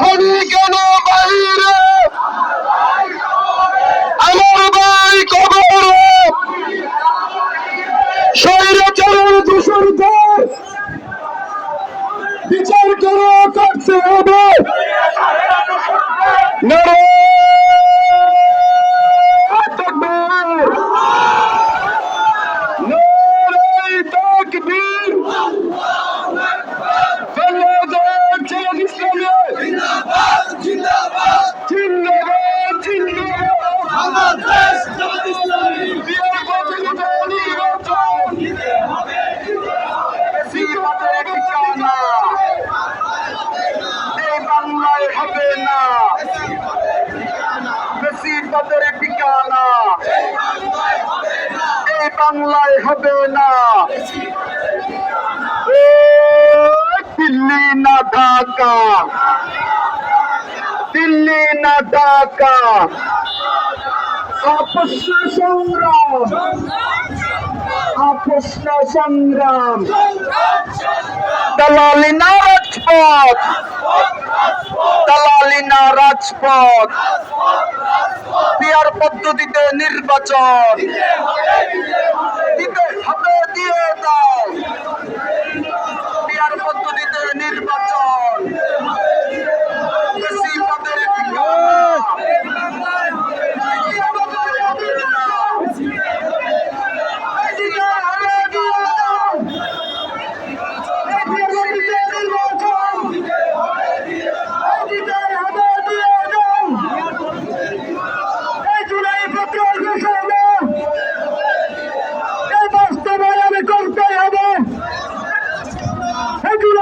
আমি কেন বাইরে? আমার ভাই কবর স্বৈরাচারের দূষণকে বিচার করে করতে হবে নারা বেশিরবাদের ঠিকানা এই বাংলায় হবে না। দিল্লি না ঢাকা। দিল্লি না ঢাকা। আপস না সংগ্রাম। আপস না সংগ্রাম। দালালি না রাজপথ। দালালি না রাজপথ। পিয়ার পদ্ধতিতে নির্বাচন। দিতে হবে দিয়ে দাও।